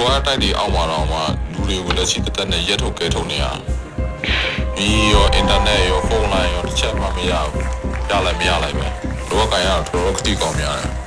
တိုက်တွေအောက်မှာတော့မှလူတွေကိုလက်ရှိတက်တက်နဲ့ရက်ထုတ်ကဲထုတ်နေရပြီးရောအင်တာနက်ရောဖုန်းလိုင်းရောတစ်ချက်မှမရဘူးရလိုက်မရလိုက်ပဲတော့ကန်ရတော့တော်တော်ခတိကောင်းများတယ်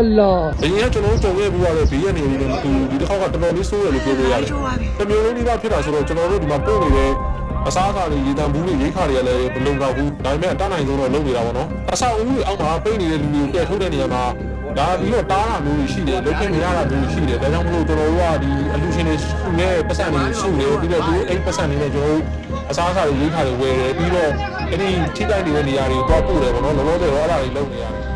အလောအရင်ကကျွန်တော်တို့ကြုံခဲ့ပြီးတော့ဘေးရနေပြီးတော့ဒီဒီတစ်ခေါက်ကတော်တော်လေးဆိုးရလို့ပြောလို့ရတယ်။တမျိုးလေးလေးပါဖြစ်တာဆိုတော့ကျွန်တော်တို့ဒီမှာပို့နေတဲ့အစားအစာတွေရေတံဘူးတွေရိခါတွေကလည်းမလုံလောက်ဘူး။ဒါပေမဲ့အတတ်နိုင်ဆုံးတော့လုပ်နေတာပေါ့နော်။အဆောက်အဦတွေအောက်မှာပိတ်နေတဲ့လူတွေကိုပြည့်ထုတ်တဲ့နေရာမှာဒါပြီးတော့တားတာမျိုးတွေရှိတယ်လုပ်ခဲ့မရတာမျိုးတွေရှိတယ်ဒါကြောင့်မလို့ကျွန်တော်တို့ကဒီအလူရှင်တွေစုနေပတ်စံတွေစုနေပြီးတော့ဒီအိမ်ပတ်စံတွေနဲ့ကျွန်တော်တို့အစားအစာတွေရိခါတွေဝယ်တယ်ပြီးတော့အဲ့ဒီထိတိုက်နေတဲ့နေရာတွေကိုတော့ပို့တယ်ပေါ့နော်လောလောဆယ်တော့အဲ့ဒါတွေလုပ်နေရတယ်